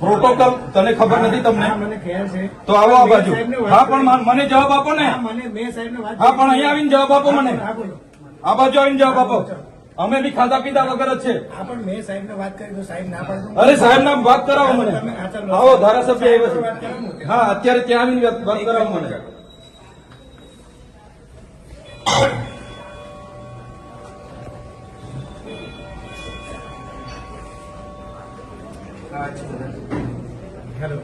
Protocol તને ખબર નથી તમને? તો આવો આ બાજુ. હા પણ મને જવાબ આપો ને. હા. પણ અહીંયા આવીને જવાબ આપો મને. આ બાજુ આવીને જવાબ આપો. અમે બી ખાધા પીધા વગર જ છે. અરે સાહેબ ના વાત કરાવો મને. આવો ધારાસભ્ય આવ્યો છે હા અત્યારે ત્યાં આવીને વાત- વાત કરાવો મને. હેલો.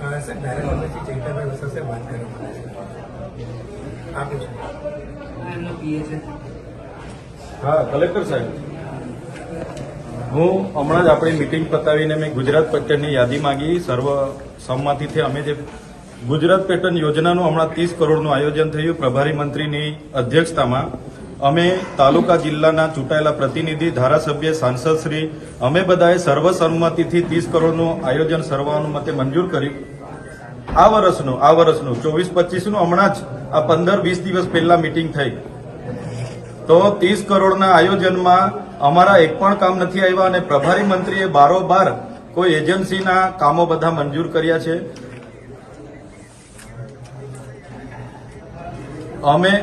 હા, સર ધારાસભ્યશ્રી ચૈતરભાઈ સાહેબ વાત કરવા આપું છું. હા કલેક્ટર સાહેબ. હું હમણાં જ આપણી મિટિંગ પતાવીને મેં ગુજરાત પેટર્નની યાદી માંગી. સર્વ સંમતિથી અમે જે ગુજરાત પેટર્ન યોજનાનું હમણાં ત્રીસ કરોડનું આયોજન થયું પ્રભારી મંત્રીની અધ્યક્ષતામાં અમે તાલુકા જિલ્લાના ચૂંટાયેલા પ્રતિનિધિ, ધારાસભ્ય સાંસદશ્રી અમે બધાએ સર્વસંમતિથી ત્રીસ કરોડનું આયોજન સર્વાનુમતે મંજૂર કર્યું આ વર્ષનું આ વર્ષનું ચોવીસ, પચીસનું હમણાં જ આ પંદર, વીસ દિવસ પહેલા મિટિંગ થઈ. તો ત્રીસ કરોડના આયોજનમાં અમારા એક પણ કામ નથી આવ્યા અને પ્રભારી મંત્રીએ બારોબાર કોઈ એજન્સીના કામો બધા મંજૂર કર્યા છે. અમે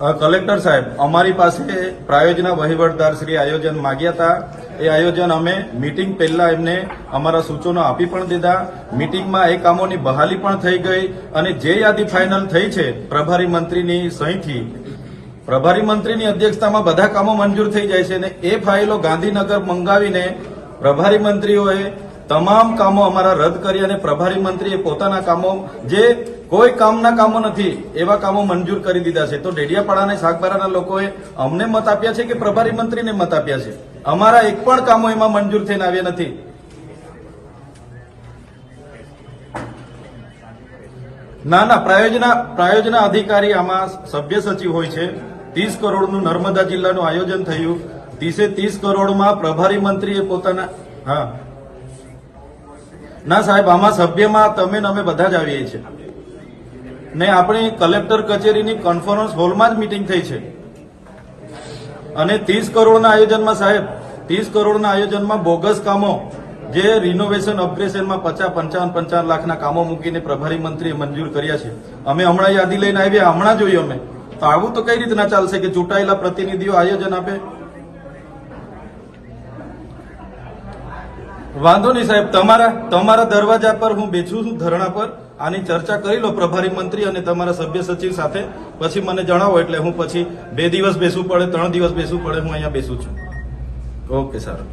કલેક્ટર સાહેબ, અમારી પાસે પ્રાયોજના વહીવટદાર શ્રી આયોજન માગ્યા હતા. એ આયોજન અમે મીટિંગ પહેલા એમને અમારા સૂચનો આપી પણ દીધા. મીટિંગમાં એ કામોની બહાલી પણ થઈ ગઈ અને જે યાદી ફાઇનલ થઈ છે, પ્રભારી મંત્રીની સહીથી. પ્રભારી મંત્રીની અધ્યક્ષતામાં બધા કામો મંજૂર થઈ જાય છે અને એ ફાઇલો ગાંધીનગર મંગાવીને પ્રભારી મંત્રીઓએ તમામ કામો અમારા રદ કરી અને પ્રભારી મંત્રીએ પોતાના કામો જે કોઈ કામના કામો નથી, એવા કામો મંજૂર કરી દીધા છે. તો ડેડિયાપાડા અને સાગબારાના લોકોએ અમને મત આપ્યા છે કે પ્રભારી મંત્રીને મત આપ્યા છે? અમારા એક પણ કામો એમાં મંજૂર થઈને આવ્યા નથી. ના ના, પ્રાયોજના પ્રાયોજના અધિકારી આમાં સભ્ય સચિવ હોય છે. ત્રીસ કરોડનું નર્મદા જિલ્લાનું આયોજન થયું. ત્રીસે ત્રીસ કરોડમાં પ્રભારી મંત્રીએ પોતાના, હા. ના સાહેબ, આમાં સભ્યમાં તમે અમે બધા જ આવીએ છીએ. ને આપણી કલેક્ટર કચેરીની કોન્ફરન્સ હોલમાં જ મિટિંગ થઈ છે. અને ત્રીસ કરોડના આયોજનમાં સાહેબ, ત્રીસ કરોડના આયોજનમાં બોગસ કામો, જે રિનોવેશન અપગ્રેશનમાં પચાસ, પંચાવન પંચાવન લાખના કામો મૂકીને પ્રભારી મંત્રીએ મંજૂર કર્યા છે. અમે હમણાં યાદી લઈને આવ્યા હમણાં જોઈએ અમે. તો આવું તો કઈ રીતના ચાલશે કે ચૂંટાયેલા પ્રતિનિધિઓ આયોજન આપે? વાંધો નહીં સાહેબ, તમારા તમારા દરવાજા પર હું બેઠું છું, ધરણા પર. આની ચર્ચા કરી લો પ્રભારી મંત્રી અને તમારા સભ્ય સચિવ સાથે. પછી મને જણાવો એટલે હું પછી બે દિવસ બેસવું પડે ત્રણ દિવસ બેસવું પડે હું અહીંયા બેસું છું. ઓકે સારું.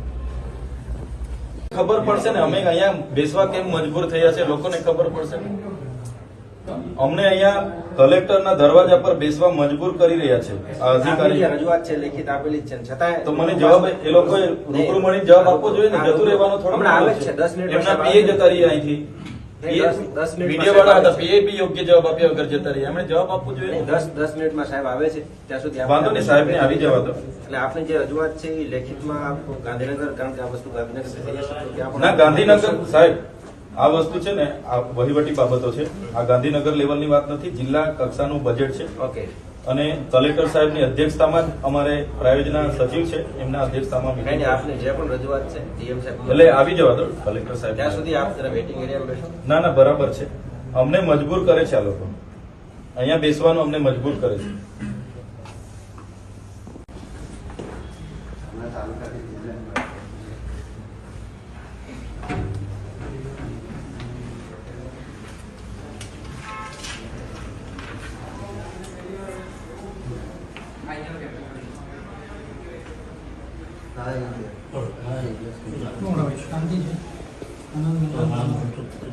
ખબર પડશે ને અમે અહીંયા બેસવા કેમ મજબૂર થયા છે લોકોને ખબર પડશે અમને અહીંયા કલેક્ટરના દરવાજા પર બેસવા મજબૂર કરી રહ્યા છે અધિકારી. રજૂઆત છે લેખિત આપેલી છે છતાં તો મને જવાબ એ લોકો રૂબરૂ મળી જવાબ આપવો જોઈએ ને? જતું રહેવાનો થોડો આવે છે. દસ મિનિટ એમના પીએ જતા રહીએ અહીંથી. નહીં, દસ- દસ મિનિટમાં મીડિયા વાળા હતા પીએ બી યોગ્ય જવાબ આપ્યા વગર જતા રહ્યા એમણે જવાબ આપવો જોઈએ? દસ દસ મિનિટમાં સાહેબ આવે છે. ત્યાં સુધી વાંધો નહીં સાહેબને આવી જવા દો એટલે આપની જે રજૂઆત છે એ લેખિતમાં આપ ગાંધીનગર કારણ કે આ વસ્તુ ગાંધીનગર ના ગાંધીનગર સાહેબ આ વસ્તુ છે ને આ વહીવટી બાબતો છે. આ ગાંધીનગર લેવલની વાત નથી જિલ્લા કક્ષાનું બજેટ છે. ઓકે અને કલેક્ટર સાહેબની અધ્યક્ષતામાં જ અમારે પ્રાયોજના સચિવ છે એમના અધ્યક્ષતામાં meeting આપની જે પણ રજૂઆત છે ડીએમ સાહેબ એટલે આવી જવા દો કલેક્ટર સાહેબ. ત્યાં સુધી આપ જરા વેટિંગ એરિયામાં બેસો. ના ના બરાબર છે. અમને મજબૂર કરે છે આ લોકો. અહીંયા બેસવાનું અમને મજબૂર કરે છે. શું હવે શાંતિ છે આનંદ